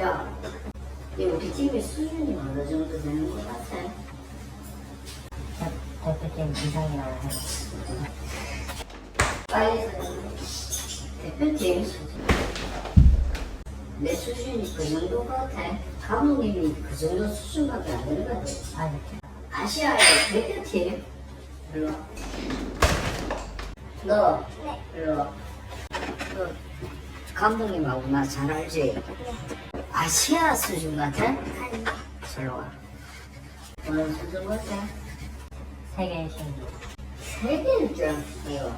야, 이 우리 팀의 수준이 어느 정도 되는 것 같아? 대표팀 이상이라고 해요. 빨리. 대표팀. 내 수준이 그 정도 같아. 감독님이 그 정도 수준밖에 안 되거든. 아, 네. 아시아의 대표팀. 일로 와. 너, 일로 와. 너 감독님하고 나 잘 알지? 아시아 수준 같아? 일로 와. 어느 수준 같아? 세계 신기. 세계 1등 이거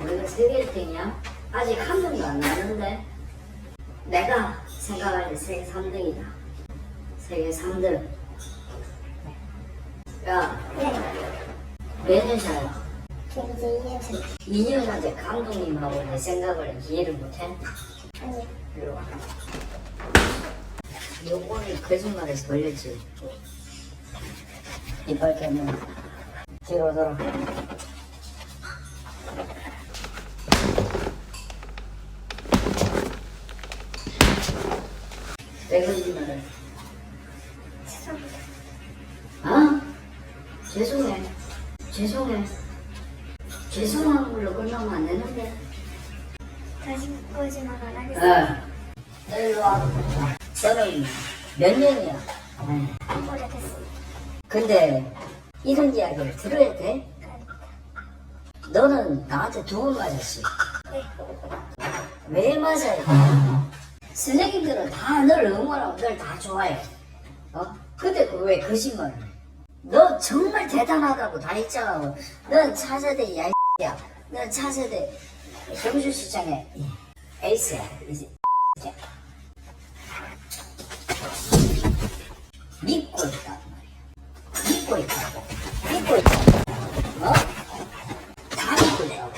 우리가 세계 1등이야? 아직 한 번도 안 나왔는데 내가 생각할 때 세계 3등이다 세계 3등 야 몇년 차야? 이제 2년 전에 감독님하고 내 생각을 이해를 못해? 아니 요거는 거짓말에서 걸렸지. 이빨 때문에. 뒤로 돌아. 왜 거짓말을. 아 죄송해. 죄송해. 죄송한 걸로 끝나면 안 되는데 거짓말. 어 일로 와 너는 몇 년이야? 어. 오래됐습니다. 근데 이런 이야기를 들어야 돼? 너는 나한테 두 번 맞았지? 네. 왜 맞아요? 선생님들은 다 널 응원하고 널 다 좋아해. 어? 근데 그왜 거짓말을 해? 너 정말 대단하다고 다 했잖아. 넌 차세대 야, 야. 넌 차세대 경주시장의 에이스야. 이제. 믿고 말이야. 믿고 있다고. 믿고 있다고. 어? 다 믿고 있다고.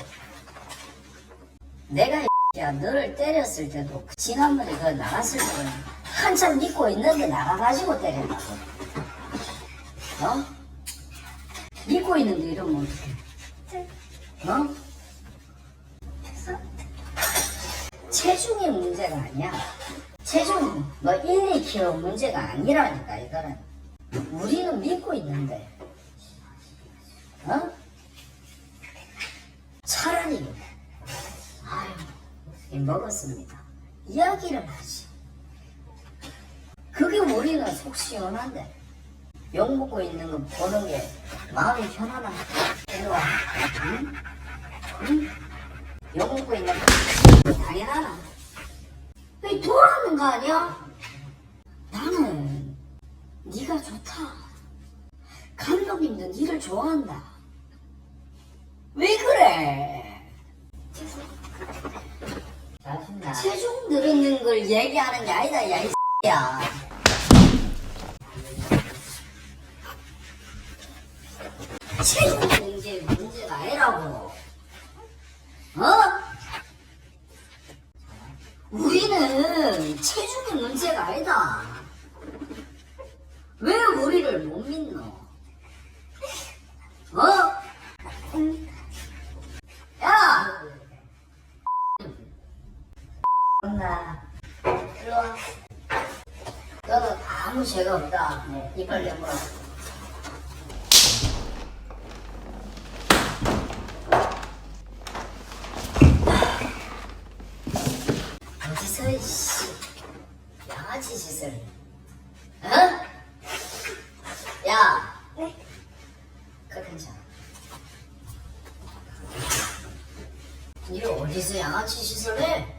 내가 야 너를 때렸을 때도 그 지난번에 그 나갔을 때는 한참 믿고 있는데 나가가지고 때렸다고. 어? 믿고 있는데 이러면 어떡해? 어? 죄송합니다. 체중이 문제가 아니야. 체중 뭐 1, 2kg 문제가 아니라니까 이거는. 우리는 믿고 있는데. 어? 차라리 아유 이 먹었습니다. 이야기를 하지. 그게 우리는 속 시원한데. 욕 먹고 있는 거 보는 게 마음이. 이리 와. 응? 응? 욕 먹고 있는 거 당연하나? 왜 돌아오는 거 아니야? 나는 네가 좋다. 감독님도 네를 좋아한다. 왜 그래? 잘하신다. 체중 늘었는 걸 얘기하는 게 아니다, 야, 이 야. 체중 문제 문제가 아니라고. 어? 우리는 체중이 문제가 아니다. 왜 우리를 못 믿노? 어? 야! 혼나. 일로 와. 너는 아무 죄가 없다. 이빨 내물어. 어디서 이씨 짓을? 어? 야, 네. 그 괜찮아. 니 어디서 양아치 짓을 해?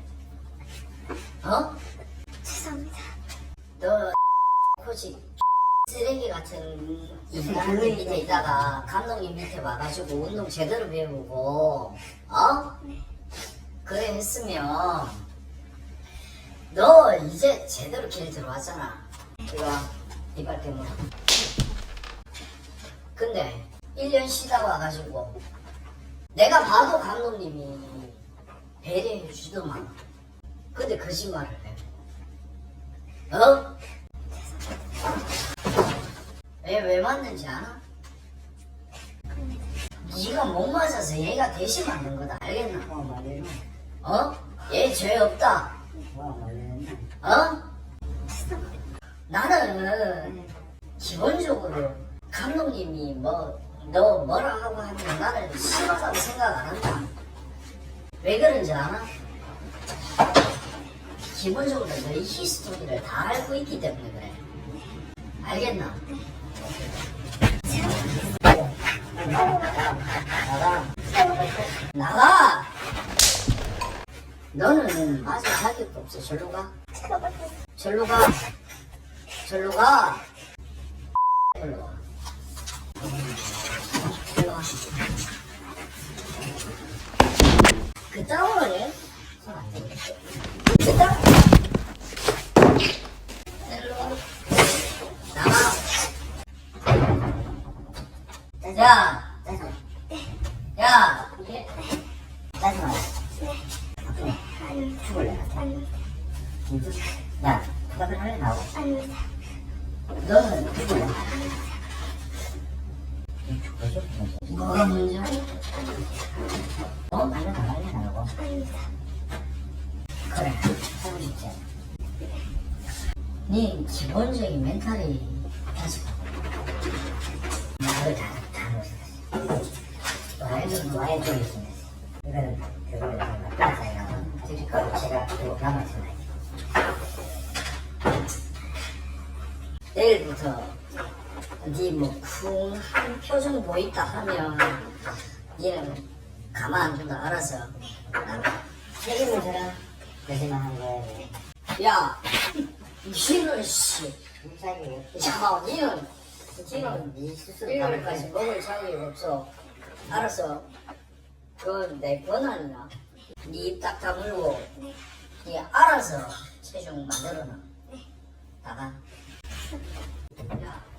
어? 죄송합니다. 너 코치 쓰레기 같은 인간 밑에 있다가 감독님 밑에 와가지고 운동 제대로 배우고 어? 그래 했으면 너 이제 제대로 길 들어왔잖아 이거 와, 이빨 때문에 근데 1년 쉬다 와가지고 내가 봐도 감독님이 배려해 주더만 근데 거짓말을 해 어? 왜, 왜 맞는지 알아? 네가 못 맞아서 얘가 대신 맞는 거다 알겠나? 어, 말이에요. 어? 얘 죄 없다 어? 나는 기본적으로 감독님이 뭐 너 뭐라 하고 하면 나는 싫어라고 생각 안 한다. 왜 그런지 알아? 기본적으로 너의 히스토리를 다 알고 있기 때문에 그래. 알겠나? 나가. 나가! 너는 맞을 자격도 없어. 절로 가. 절로 가. 절로 가. 절로 가. 절로 가. 그따구로 해? 그따 절로 가. 나가. 야! 야! 짜증나. 야, 부탁을 할래 나고. 아닙니다. 너는 죽을래? 뭐가 문제야? 어? 말려 나갈래 나고. 아닙니다. 그래, 하고 싶지. 네 기본적인 멘탈이 다시 나를 다, 다 놓았어. 와이는 와이 쪽에 있습니다. 이거는 그거를 나빠서요. 드릴까? 제가 그거 남았습니다. 내일부터 네뭐 쿵한 표정 보인다 하면 얘는 가만 안 둔다 알아서. 책임을 져라. 거짓말 한 거예요. 야, 니는 씨, 야, 니는 지금 네 스스로 일요일까지 먹을 자격이 없어. 알았어. 그건 내 권한이야. 니입딱 다물고, 니 알아서 체중 만들어놔. 나가. Yeah.